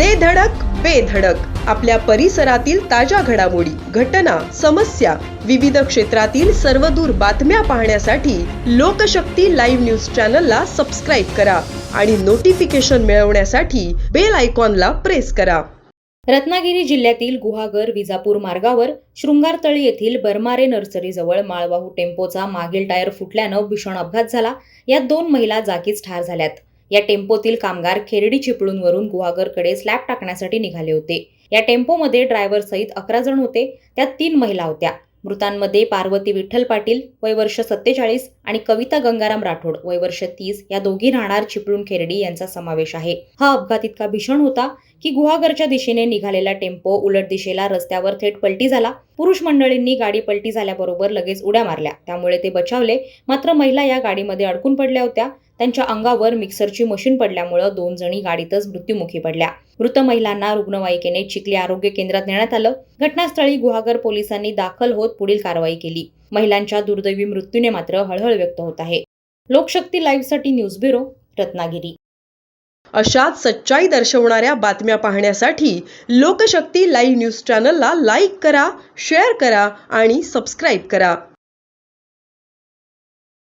दे धडक बेधडक आपल्या परिसरातील ताज्या घडामोडी घटना समस्या विविध क्षेत्रातील सर्वदूर बातम्या पाहण्यासाठी लोकशक्ती लाईव्ह न्यूज चॅनलला सबस्क्राईब करा आणि नोटिफिकेशन मिळवण्यासाठी बेल आयकॉनला प्रेस करा. रत्नागिरी जिल्ह्यातील गुहागर विजापूर मार्गावर शृंगारतळी येथील बरमारे नर्सरीजवळ माळवाहू टेम्पोचा मागील टायर फुटल्यानं भीषण अपघात झाला. यात दोन महिला जागीच ठार झाल्यात. या टेम्पोतील कामगार खेरडी चिपळूणवरून गुहागरकडे स्लॅब टाकण्यासाठी निघाले होते. या टेम्पोमध्ये ड्रायव्हर सहित अकरा जण होते. त्यात तीन महिला होत्या. मृतांमध्ये पार्वती विठ्ठल पाटील वय वर्ष सत्तेचाळीस आणि कविता गंगाराम राठोड वय वर्ष तीस या दोघी राहणार चिपळूण खेरडी यांचा समावेश आहे. हा अपघात इतका भीषण होता की गुहागरच्या दिशेने निघालेला टेम्पो उलट दिशेला रस्त्यावर थेट पलटी झाला. पुरुष मंडळींनी गाडी पलटी झाल्याबरोबर लगेच उड्या मारल्या. त्यामुळे ते बचावले. मात्र महिला या गाडीमध्ये अडकून पडल्या होत्या. त्यांच्या अंगावर मिक्सरची मशीन पडल्यामुळं दोन जणी गाडीतच मृत्युमुखी पडल्या. मृत महिलांना रुग्णवाहिकेने चिखली आरोग्य केंद्रात नेण्यात आलं. घटनास्थळी गुहागर पोलिसांनी दाखल होत पुढील कारवाई केली. महिलांच्या दुर्दैवी मृत्यूने मात्र हळहळ व्यक्त होत आहे. लोकशक्ती लाईव्हसाठी न्यूज ब्युरो रत्नागिरी. अशाच सच्चाई दर्शवणाऱ्या बातम्या पाहण्यासाठी लोकशक्ती लाईव्ह न्यूज चॅनलला लाईक करा शेअर करा आणि सबस्क्राईब करा.